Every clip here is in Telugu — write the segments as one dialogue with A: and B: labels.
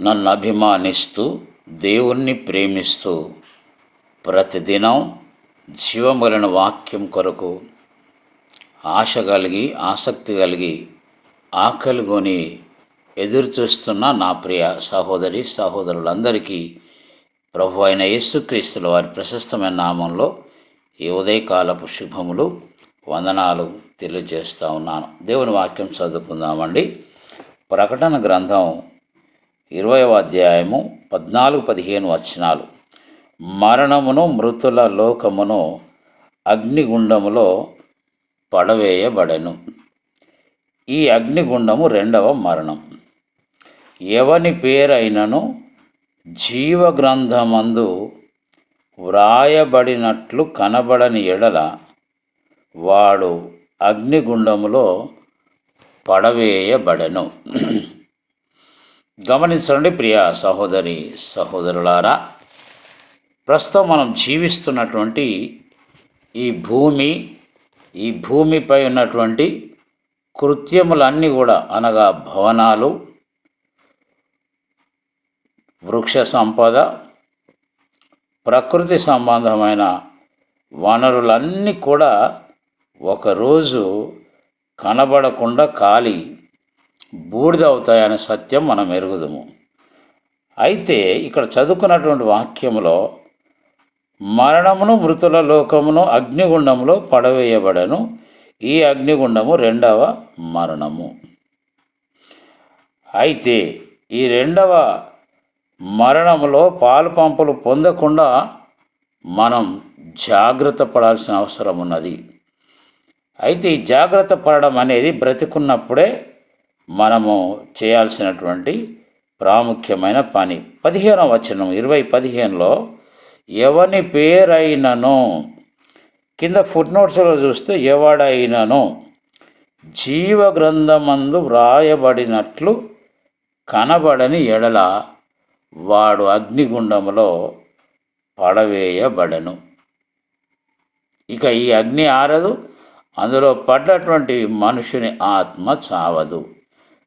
A: నన్ను అభిమానిస్తూ దేవుణ్ణి ప్రేమిస్తూ ప్రతిదినం జీవములైన వాక్యం కొరకు ఆశ కలిగి ఆసక్తి కలిగి ఆకలిగొని ఎదురు చూస్తున్న నా ప్రియ సహోదరి సహోదరులందరికీ ప్రభు అయిన యేసుక్రీస్తుల వారి ప్రశస్తమైన నామంలో ఈ ఉదయకాలపు శుభములు వందనాలు తెలియజేస్తూ ఉన్నాను. దేవుని వాక్యం చదువుకుందామండి. ప్రకటన గ్రంథం ఇరవయవ అధ్యాయము పద్నాలుగు పదిహేను వచనాలు. మరణమును మృతుల లోకమును అగ్నిగుండములో పడవేయబడెను. ఈ అగ్నిగుండము రెండవ మరణం. ఎవని పేరైనను జీవగ్రంథమందు వ్రాయబడినట్లు కనబడని ఎడల వాడు అగ్నిగుండములో పడవేయబడెను. గమనించండి ప్రియ సహోదరి సహోదరులారా ప్రస్తుతం మనం జీవిస్తున్నటువంటి ఈ భూమి ఈ భూమిపై ఉన్నటువంటి కృత్యములన్నీ కూడా అనగా భవనాలు వృక్ష సంపద ప్రకృతి సంబంధమైన వనరులన్నీ కూడా ఒకరోజు కనబడకుండా ఖాళీ. బూడిదవుతాయనే సత్యం మనం ఎరుగుదము. అయితే ఇక్కడ చదువుకున్నటువంటి వాక్యంలో మరణమును మృతుల లోకమును అగ్నిగుండములో పడవేయబడను. ఈ అగ్నిగుండము రెండవ మరణము. అయితే ఈ రెండవ మరణములో పాలు పంపులు పొందకుండా మనం జాగ్రత్త పడాల్సిన అవసరం ఉన్నది అయితే ఈ జాగ్రత్త పడడం అనేది బ్రతికున్నప్పుడే మనము చేయాల్సినటువంటి ప్రాముఖ్యమైన పని. పదిహేనవ వచనం ఇరవై పదిహేనులో ఎవని పేరైనను కింద ఫుట్ నోట్స్లో చూస్తే ఎవడైనను జీవ గ్రంథమందు వ్రాయబడినట్లు కనబడని ఎడల వాడు అగ్నిగుండంలో పడవేయబడను. ఇక ఈ అగ్ని ఆరదు అందులో పడ్డటువంటి మనుషుని ఆత్మ చావదు.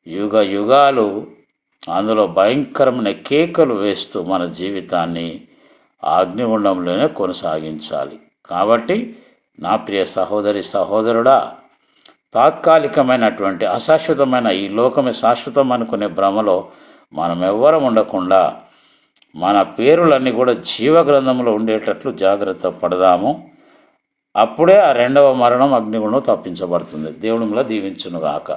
A: యుగ యుగాలు అందులో భయంకరమైన కేకలు వేస్తూ మన జీవితాన్ని అగ్నిగుండంలోనే కొనసాగించాలి. కాబట్టి నా ప్రియ సహోదరి సహోదరుడా తాత్కాలికమైనటువంటి అశాశ్వతమైన ఈ లోకమే శాశ్వతం అనుకునే భ్రమలో మనం ఎవ్వరం ఉండకుండా మన పేరులన్నీ కూడా జీవగ్రంథంలో ఉండేటట్లు జాగ్రత్త పడదాము. అప్పుడే ఆ రెండవ మరణం అగ్నిగుణం తప్పించబడుతుంది. దేవుడిలా దీవించునుగాక.